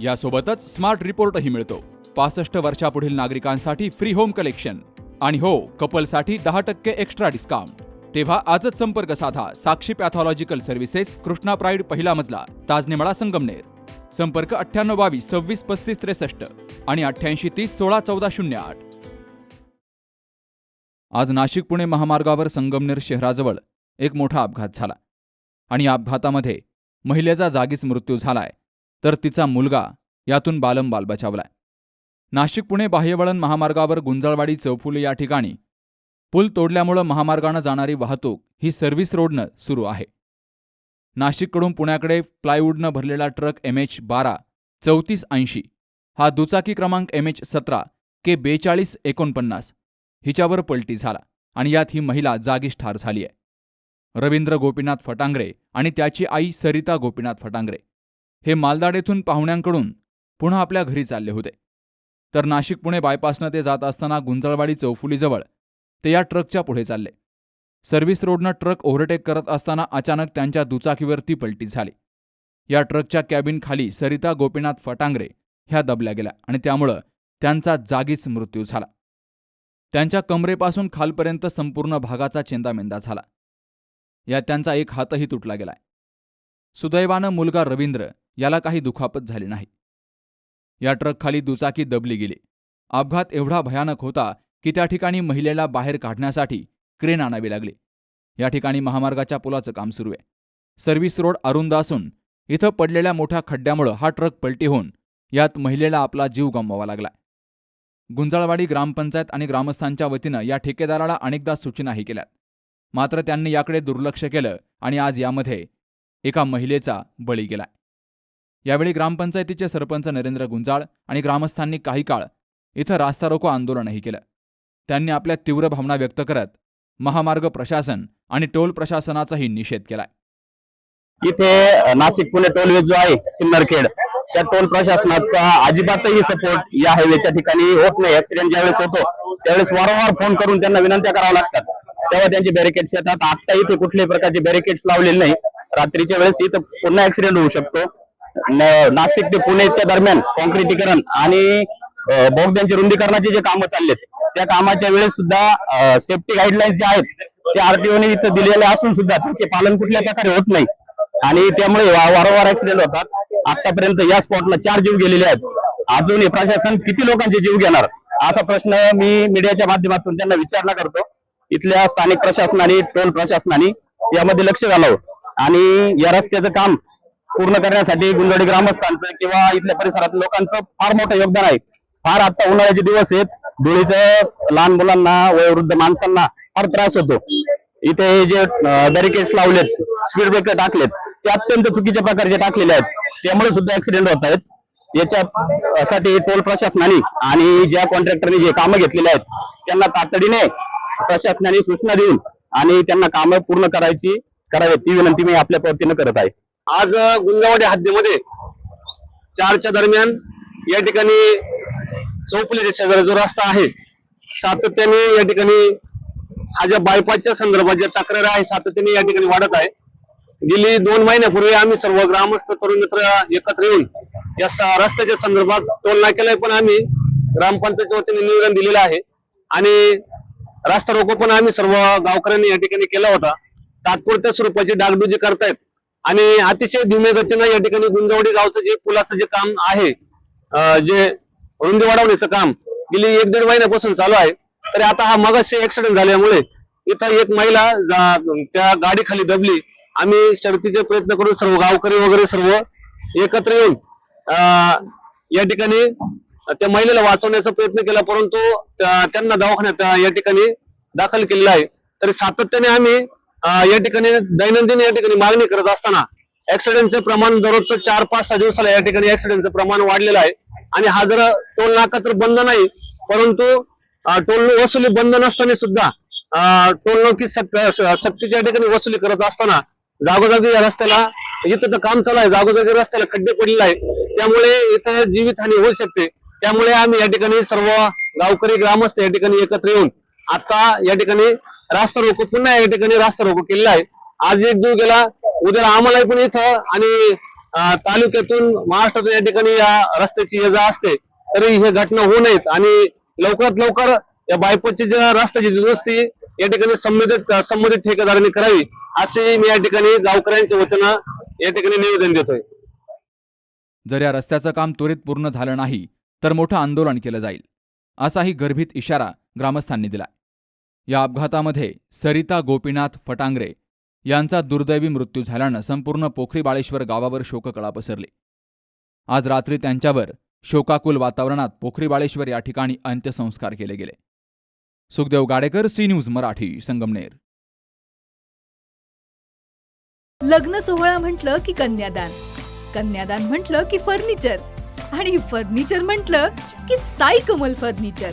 यासोबतच स्मार्ट रिपोर्टही मिळतो. पासष्ट वर्षापुढील नागरिकांसाठी फ्री होम कलेक्शन आणि हो कपलसाठी दहा टक्के एक्स्ट्रा डिस्काउंट तेव्हा आजच संपर्क साधा Sakshi pathological services Krishna pride पहिला मजला ताजनेमळा संगमनेर. संपर्क अठ्ठ्याण्णव बावीस सव्वीस पस्तीस त्रेसष्ट आणि अठ्ठ्याऐंशी तीस सोळा चौदा शून्य आठ. आज नाशिक पुणे महामार्गावर संगमनेर शहराजवळ एक मोठा अपघात झाला. आणि या अपघातामध्ये महिलेचा जागीच मृत्यू झालाय. तर तिचा मुलगा यातून बालंबाल बचावलाय. नाशिक पुणे बाह्यवळण महामार्गावर गुंजाळवाडी चौफुले या ठिकाणी पूल तोडल्यामुळं महामार्गानं जाणारी वाहतूक ही सर्व्हिस रोडनं सुरू आहे. नाशिककडून पुण्याकडे प्लायवूडनं भरलेला ट्रक एम एच बारा चौतीस ऐंशी हा दुचाकी क्रमांक एम एच सतरा के बेचाळीस एकोणपन्नास हिच्यावर पलटी झाला आणि यात ही महिला जागीच ठार झाली आहे रवींद्र गोपीनाथ फटांगरे आणि त्याची आई सरिता गोपीनाथ फटांगरे हे मालदाड येथून पाहुण्यांकडून पुन्हा आपल्या घरी चालले होते. तर नाशिक पुणे बायपासनं ते जात असताना गुंजळवाडी चौफुलीजवळ ते या ट्रकच्या पुढे चालले. सर्व्हिस रोडनं ट्रक ओव्हरटेक करत असताना अचानक त्यांच्या दुचाकीवर ती पलटी झाली. या ट्रकच्या कॅबिन खाली सरिता गोपीनाथ फटांगरे ह्या दबल्या गेल्या आणि त्यामुळं त्यांचा जागीच मृत्यू झाला. त्यांच्या कमरेपासून खालपर्यंत संपूर्ण भागाचा चेंदामेंदा झाला. यात त्यांचा एक हातही तुटला गेलाय. सुदैवानं मुलगा रवींद्र याला काही दुखापत झाली नाही. या ट्रकखाली दुचाकी दबली गेली. अपघात एवढा भयानक होता की त्या ठिकाणी महिलेला बाहेर काढण्यासाठी क्रेन आणावी लागली. या ठिकाणी महामार्गाच्या पुलाचं काम सुरू आहे. सर्व्हिस रोड अरुंद असून इथं पडलेल्या मोठ्या खड्ड्यामुळं हा ट्रक पलटी होऊन यात महिलेला आपला जीव गमवावा लागला. गुंजाळवाडी ग्रामपंचायत आणि ग्रामस्थांच्या वतीनं या ठेकेदाराला अनेकदा सूचनाही केल्यात मात्र त्यांनी याकडे दुर्लक्ष केलं आणि आज यामध्ये एका महिलेचा बळी गेलाय यावेळी ग्रामपंचायतीचे सरपंच नरेंद्र गुंजाळ आणि ग्रामस्थांनी काही काळ इथं रास्ता रोको आंदोलनही केलं. त्यांनी आपल्या तीव्र भावना व्यक्त करत महामार्ग प्रशासन आणि टोल प्रशासनाचाही निषेध केलाय. इथे नाशिक पुणे टोलवे जो आहे सिन्नरखेड. त्या टोल प्रशासनाचा अजिबातही सपोर्ट या हायवेच्या ठिकाणी होत नाही. ऍक्सिडेंट ज्यावेळेस होतो त्यावेळेस वारंवार फोन करून त्यांना विनंत्या कराव्या लागतात. तेव्हा त्यांचे बॅरिकेड्स येतात. आता इथे कुठल्याही प्रकारचे बॅरिकेड्स लावलेले नाही. रात्रीच्या वेळेस इथं पुन्हा ऍक्सिडेंट होऊ शकतो. नाशिक ते पुणेच्या दरम्यान कॉन्क्रिटीकरण आणि अं, बोगद्यांचे रुंदीकरणाचे जे कामं चाललेत त्या कामाच्या वेळेस सुद्धा सेफ्टी गाईडलाईन्स जे आहेत ते आरटीओने इथं दिलेले असून सुद्धा त्याचे पालन कुठल्या प्रकारे होत नाही. आणि त्यामुळे वारंवार ऍक्सिडेंट होतात. आतापर्यंत या स्पॉटला चार जीव गेलेले आहेत. अजून हे प्रशासन किती लोकांचे जीव घेणार? असा प्रश्न मी मीडियाच्या माध्यमातून त्यांना विचारणा करतो. इथल्या स्थानिक प्रशासनाने टोल प्रशासनाने यामध्ये लक्ष घालावं. आणि या रस्त्याचं काम पूर्ण करण्यासाठी गुंजवडी ग्रामस्थांचं किंवा इथल्या परिसरातल्या लोकांचं फार मोठं योगदान आहे. फार आता उन्हाळ्याचे दिवस आहेत. धुळीचं लहान मुलांना वयोवृद्ध माणसांना फार त्रास होतो. इथे हे जे बॅरिकेड्स लावलेत स्पीड ब्रेकर टाकलेत ते अत्यंत चुकीच्या प्रकारचे टाकलेले आहेत. त्यामुळे सुद्धा ऍक्सिडेंट होत आहेत. याच्यासाठी टोल प्रशासनाने आणि ज्या कॉन्ट्रॅक्टरने जे कामं घेतलेले आहेत त्यांना तातडीने प्रशासनाने सूचना देऊन आणि त्यांना कामं पूर्ण करायची करावीत ती विनंती मी आपल्या वतीनं करत आहे. आज गुंजावाडी हद्दीमध्ये चारच्या दरम्यान या ठिकाणी चौपलीच्या शेजारी जो रस्ता आहे सातत्याने या ठिकाणी हा ज्या बायपासच्या संदर्भात ज्या तक्रार आहे सातत्याने या ठिकाणी वाढत आहे. गेली दोन महिन्यापूर्वी आम्ही सर्व ग्रामस्थ तरुण मित्र एकत्र येऊन या स- रस्त्याच्या संदर्भात टोल नाक्याला पण आम्ही ग्रामपंचायतच्या वतीने निवेदन दिलेलं आहे. आणि रास्ता रोको पण आम्ही सर्व गावकऱ्यांनी या ठिकाणी केला होता. तात्पुरत्या स्वरूपाची डागडुजी करतायत. आणि अतिशय धीमे गतीनं या ठिकाणी गुंजवडी गावचं जे पुलाचं जे काम आहे जे रुंदी वाढवण्याचं काम गेली एक दीड महिन्यापासून चालू आहे. तरी आता हा मगाशी ऍक्सिडेंट झाल्यामुळे इथं एक महिला त्या गाडीखाली दबली. आम्ही शर्तीचे प्रयत्न करून सर्व गावकरी वगैरे सर्व एकत्र येऊन या ठिकाणी त्या महिलेला वाचवण्याचा प्रयत्न केला परंतु त्यांना दवाखान्यात या ठिकाणी दाखल केलेला आहे. तरी सातत्याने आम्ही या ठिकाणी दैनंदिन या ठिकाणी मागणी करत असताना ऍक्सिडेंटचं प्रमाण दररोजचं चार पाच सहा दिवसाला या ठिकाणी ऍक्सिडेंटचं प्रमाण वाढलेलं आहे. आणि हा जर टोल नाका तर बंद नाही परंतु टोल वसुली बंद नसताना सुद्धा टोल नाकी सक्तीच्या ठिकाणी वसुली करत असताना जागोजागी या रस्त्याला इथं तर काम चालू आहे जागोजागी रस्त्याला खड्डे पडलेले आहे त्यामुळे इथं जीवितहानी होऊ शकते. त्यामुळे आम्ही या ठिकाणी सर्व गावकरी ग्रामस्थ या ठिकाणी एकत्र येऊन आता या ठिकाणी रास्ता रोको पुन्हा या ठिकाणी रास्ता रोको केलेला आहे. आज एक दिवस गेला उद्या आम्हाला पण इथं आणि तालुक्यातून महाराष्ट्रातून या ठिकाणी या रस्त्याची ये असते तरी हे घटना होऊ नयेत. आणि लवकरात लवकर या बायपासची ज्या रस्त्याची दुरुस्ती या ठिकाणी संबंधित संबंधित ठेकेदारांनी करावी असे मी या ठिकाणी गावकऱ्यांच्या वतीनं या ठिकाणी निवेदन देतोय. जर या रस्त्याचं काम त्वरित पूर्ण झालं नाही तर मोठं आंदोलन केलं जाईल. असाही गर्भित इशारा ग्रामस्थांनी दिलाय. या अपघातामध्ये सरिता गोपीनाथ फटांगरे यांचा दुर्दैवी मृत्यू झाल्यानं संपूर्ण पोखरी बाळेश्वर गावावर शोककळा पसरली. आज रात्री त्यांच्यावर शोकाकुल वातावरणात पोखरी बाळेश्वर या ठिकाणी अंत्यसंस्कार केले गेले. Sukhdev Gadekar C news Marathi Sangamner. लग्न सोहळा म्हटलं की कन्यादान कन्यादान म्हटलं की फर्निचर आणि फर्निचर म्हटलं की साई कमल फर्निचर.